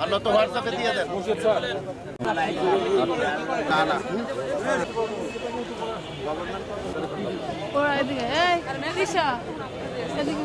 আর তো হোয়াটসঅ্যাপে দিয়ে দেন। না না। ওরা এদিকে এই দিশা এদিকে।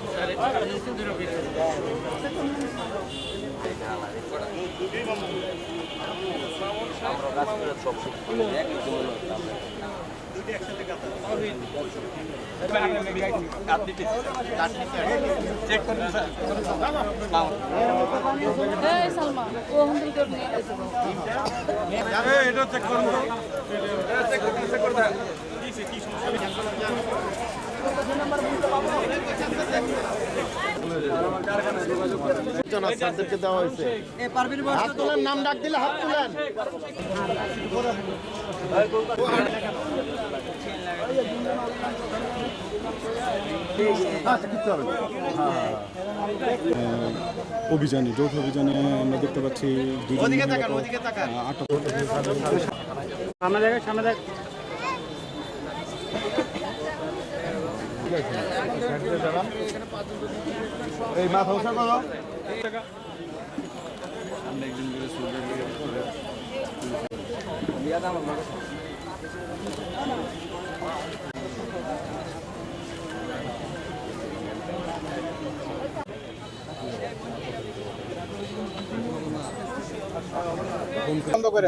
কিন্তু পরিষ্কার এই সালমা ও হন্ডল করে নিয়ে গেছে জন আসাদদেরকে দেওয়া হয়েছে হাত তোলেন নাম ডাক দিলে হাত তুলেন অভিযানে যৌথ অভিযানে আমরা দেখতে পাচ্ছি দুজন ওদিকে মহিলাকে, তাকান ওদিকে তাকান। আহ, আটক এই মাথা উঠা করো।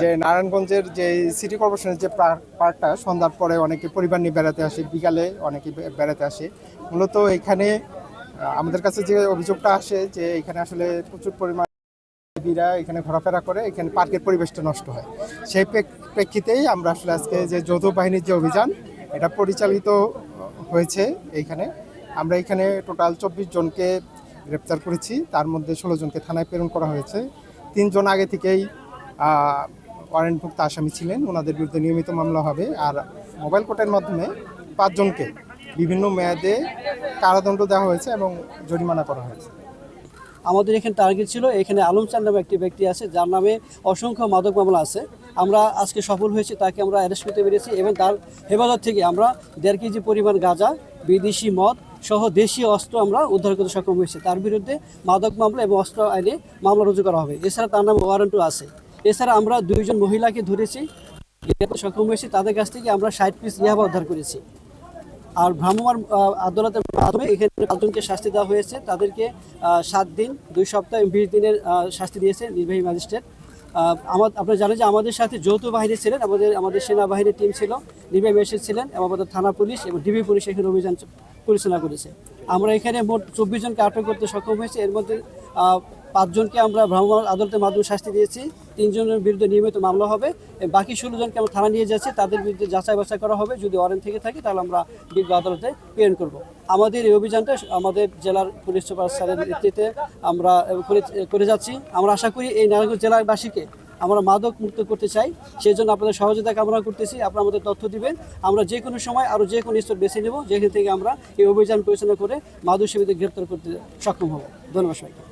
যে নারায়ণগঞ্জের যে সিটি কর্পোরেশনের যে পার্ক- পার্কটা সন্ধ্যার পরে অনেকে পরিবার নিয়ে বেড়াতে আসে, বিকালে অনেকে বেড়াতে আসে। মূলত এখানে আমাদের কাছে যে অভিযোগটা আসে যে এখানে আসলে প্রচুর পরিমাণ এখানে ঘোরাফেরা করে, এখানে পার্কের পরিবেশটা নষ্ট হয়। সেই প্রেক্ষিতেই আমরা আসলে আজকে যে যৌথ বাহিনীর যে অভিযান, এটা পরিচালিত হয়েছে এইখানে আমরা এখানে টোটাল চব্বিশ জনকে গ্রেপ্তার করেছি, তার মধ্যে ষোলো জনকে থানায় প্রেরণ করা হয়েছে। তিনজন আগে থেকেই ওয়ারেন্টভুক্ত আসামি ছিলেন। ওনাদের বিরুদ্ধে নিয়মিত মামলা হবে। আর মোবাইল কোর্টের মাধ্যমে পাঁচজনকে বিভিন্ন মেয়াদে কারাদণ্ড দেওয়া হয়েছে এবং জরিমানা করা হয়েছে। আমাদের এখানে টার্গেট ছিল, এখানে আলম চান নামে একটি ব্যক্তি আছে, যার নামে অসংখ্য মাদক মামলা আছে। আমরা আজকে সফল হয়েছি, তাকে আমরা অ্যারেস্ট করতে পেরেছি এবং তার হেফাজত থেকে আমরা দেড় কেজি পরিমাণ গাঁজা, বিদেশি মদ সহ দেশীয় অস্ত্র আমরা উদ্ধার করতে সক্ষম হয়েছি। তার বিরুদ্ধে মাদক মামলা এবং অস্ত্র আইনে মামলা রুজু করা হবে। এছাড়া তার নামে ওয়ারেন্টও আছে। এছাড়া আমরা দুইজন মহিলাকে ধরেছি সক্ষম হয়েছি, তাদের কাছ থেকে আমরা ষাট পিস ইয়াবা উদ্ধার করেছি। আর ভ্রাম্যমাণ আদালতের মাধ্যমে এখানে পাঁচজনকে শাস্তি দেওয়া হয়েছে, তাদেরকে সাত দিন, দুই সপ্তাহ বিশ দিনের শাস্তি দিয়েছে নির্বাহী ম্যাজিস্ট্রেট। আমার আপনারা জানেন যে আমাদের সাথে যৌথ বাহিনী ছিলেন, আমাদের আমাদের সেনাবাহিনীর টিম ছিল, নির্বাহী ম্যাজিস্ট্রেট ছিলেন এবং আমাদের থানা পুলিশ এবং ডিবি পুলিশ এখানে অভিযান পরিচালনা করেছে। আমরা এখানে মোট চব্বিশ জনকে আটক করতে সক্ষম হয়েছে, এর মধ্যে পাঁচজনকে আমরা ভ্রাম্যমাণ আদালতের মাধ্যমে শাস্তি দিয়েছি। তিনজনের বিরুদ্ধে নিয়মিত মামলা হবে। বাকি ষোলো জনকে আমরা থানা নিয়ে যাচ্ছি, তাদের বিরুদ্ধে যাচাই বাছাই করা হবে। যদি ওয়ারেন্ট থেকে থাকে, তাহলে আমরা বিজ্ঞ আদালতে প্রেরণ করব। আমাদের এই অভিযানটা আমাদের জেলার পুলিশ সুপার স্যারের নেতৃত্বে আমরা করে- যাচ্ছি। আমরা আশা করি এই নারায়ণগঞ্জ জেলাবাসীকে আমরা মাদক মুক্ত করতে চাই। সেই জন্য আপনাদের সহযোগিতা কামনা করতেছি। আপনারা আমাদের তথ্য দিবেন। আমরা যে কোনো সময় আরও যে কোনো স্তর বেছে নেব। যেখান থেকে আমরা এই অভিযান পরিচালনা করে মাদক সেবীদের গ্রেপ্তার করতে সক্ষম হব। ধন্যবাদ সবাইকে।